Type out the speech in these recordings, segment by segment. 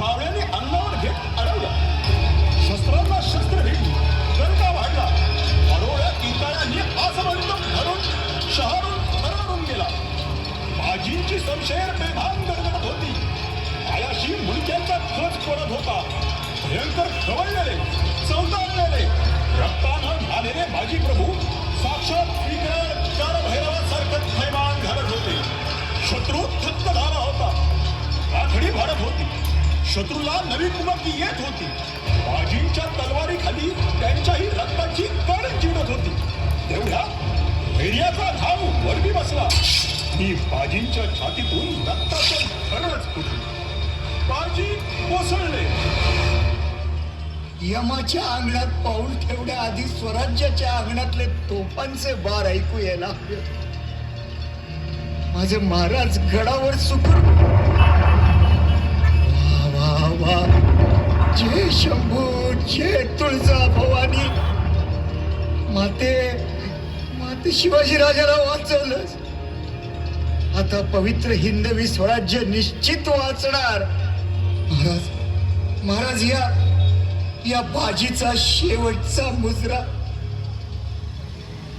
मावळ्याने अंगावर घेत अडवला. शस्त्रांना शस्त्र भेटली गणका वाढला. अरोळ्या किताळ्यांनी आजपर्यंत भरून शहरून थरारून गेला. बाजींची समशेर बेभान गडगडत होती. आयाशी मुलक्यांचा खच पडत होता. भयंकर खवळलेले चौताळलेले रक्तानं झालेले माजी प्रभू साक्षात विकराळ चार भैरवासारखं थैमान घालत होते. शत्रू थक्क झाला होता. राखडी भरत होती. शत्रूला नवी कुमकी येत होती. बाजींच्या तलवारीखाली त्यांच्याही रक्ताची कण चिडत होती. तेवढ्या धैर्याचा धाव वरती बसला. मी बाजींच्या छातीतून रक्ताचं खरंच फुटली. बाजी कोसळले. यमाच्या अंगणात पाऊल ठेवण्याआधी स्वराज्याच्या अंगणातले तोफांचे बार ऐकू यायला माझे महाराज गडावर सुखून शंभूचे तुळजा भवानी माते माते शिवाजी राजाला वाचवलंच आता पवित्र हिंदवी स्वराज्य निश्चित वाचणार. महाराज महाराज या या बाजीचा शेवटचा मुजरा.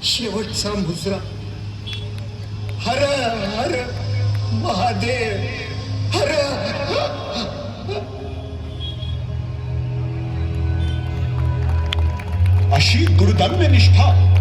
शेवटचा मुजरा. हर हर महादेव. अशी दुर्दम्य निष्ठा